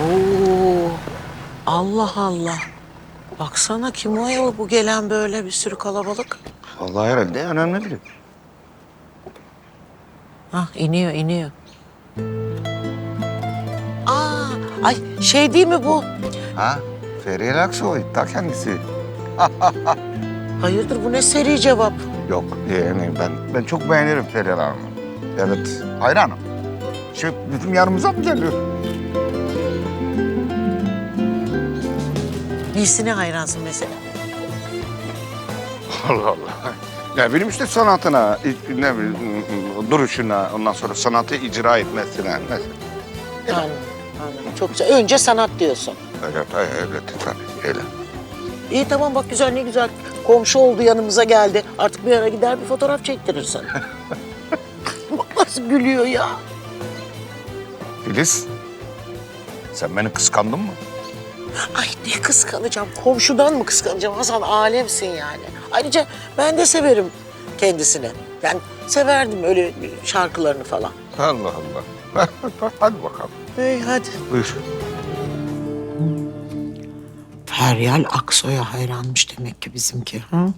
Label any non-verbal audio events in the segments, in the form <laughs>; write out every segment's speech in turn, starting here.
Oo, Allah Allah. Baksana kim o yol bu gelen böyle bir sürü kalabalık. Vallahi herhalde önemli biri. Hah iniyor iniyor. Aa, ay şey değil mi bu? Ha? Feriye Aksoy ta kendisi. <laughs> Hayırdır bu ne seri cevap? Yok yani ben ben çok beğenirim Feriye Hanım'ı. Evet hayranım. Şey bizim yanımıza mı geliyor? Nesine hayransın mesela? <laughs> Allah Allah. Ne bileyim işte sanatına, ne bileyim duruşuna, ondan sonra sanatı icra etmesine. Mesela. Anladım, anladım. Çok güzel. Önce sanat diyorsun. Evet, evet tabii öyle. İyi tamam bak güzel ne güzel. Komşu oldu yanımıza geldi. Artık bir ara gider bir fotoğraf çektirirsin. <laughs> bak nasıl gülüyor ya. Filiz, sen beni kıskandın mı? Ay ne kıskanacağım. Komşudan mı kıskanacağım? Hasan alemsin yani. Ayrıca ben de severim kendisini. Yani severdim öyle şarkılarını falan. Allah Allah. <laughs> Hadi bakalım. Hey hadi. Buyur. Feryal Aksoy'a hayranmış demek ki bizimki. Hı,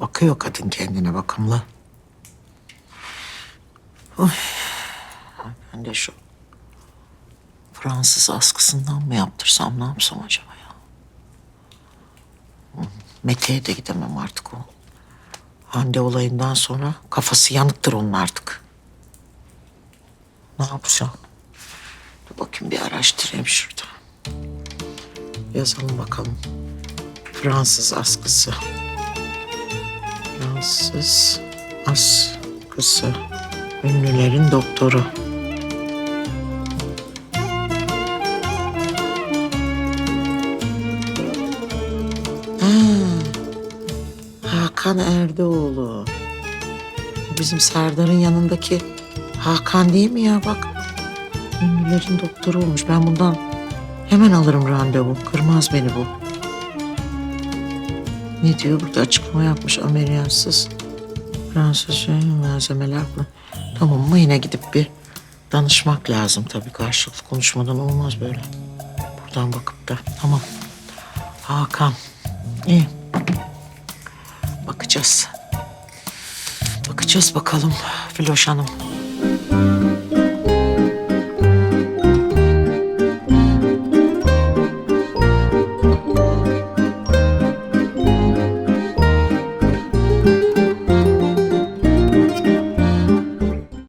Bakıyor kadın kendine bakımlı. Oy. Ben de şu Fransız askısından mı yaptırsam ne yapsam acaba ya? Mete'ye de gidemem artık o. Hande olayından sonra kafası yanıktır onun artık. Ne yapacağım? Dur bakayım bir araştırayım şurada. Yazalım bakalım. Fransız askısı. Fransız askısı. Ünlülerin doktoru. Hakan Erdoğlu. Bizim Serdar'ın yanındaki Hakan değil mi ya bak. Ünlülerin doktoru olmuş. Ben bundan Hemen alırım randevu. Kırmaz beni bu. Ne diyor burada açıklama yapmış ameliyatsız. Fransız şey, malzemeler mi? Tamam mı yine gidip bir danışmak lazım tabii karşılıklı konuşmadan olmaz böyle. Buradan bakıp da tamam. Hakan iyi. Bakacağız. Bakacağız bakalım Filoş Hanım.